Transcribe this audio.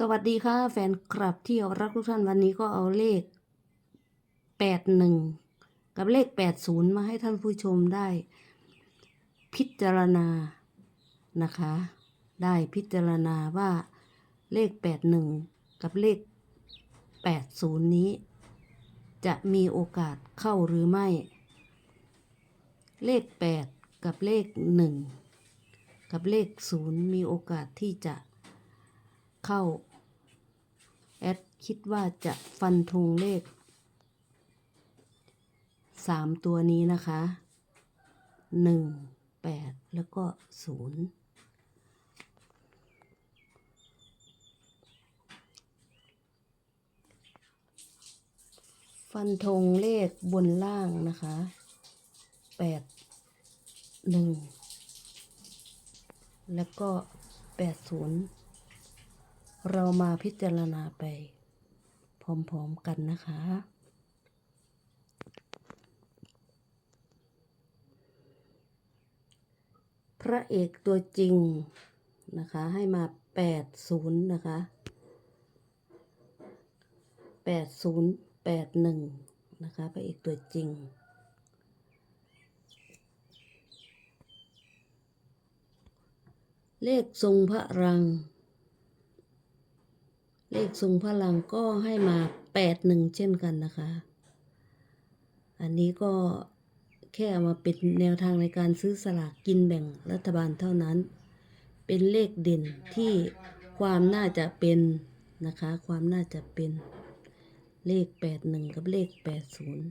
สวัสดีค่ะ แฟนคลับที่รักทุกท่านวันนี้ก็เอาเลขแปดหนึ่งกับเลขแปดศูนย์มาให้ท่านผู้ชมได้ พิจารณานะคะ ได้พิจารณาว่าเลขแปดหนึ่งกับเลขแปดศูนย์นี้ จะมีโอกาสเข้าหรือไม่ เลขแปดกับเลขหนึ่งกับเลขศูนย์มีโอกาสที่จะ เข้า แอดคิดว่าจะฟันธงเลขสามตัวนี้นะคะหนึ่งแปดแล้วก็ศูนย์ฟันธงเลขบนล่างนะคะแปดหนึ่งแล้วก็แปดศูนย์ เรามาพิจารณาไป พร้อมๆกันนะคะ พระเอกตัวจริงนะคะ ให้มา 80 นะคะ 80 81 นะคะ พระเอกตัวจริงเลขทรงพระรัง เลขทรงพลังก็ให้มาแปดหนึ่งเช่นกันนะคะ อันนี้ก็แค่เอามาเป็นแนวทางในการซื้อสลากกินแบ่งรัฐบาลเท่านั้น เป็นเลขเด่นที่ความน่าจะเป็นนะคะ ความน่าจะเป็นเลขแปดหนึ่งกับเลขแปดศูนย์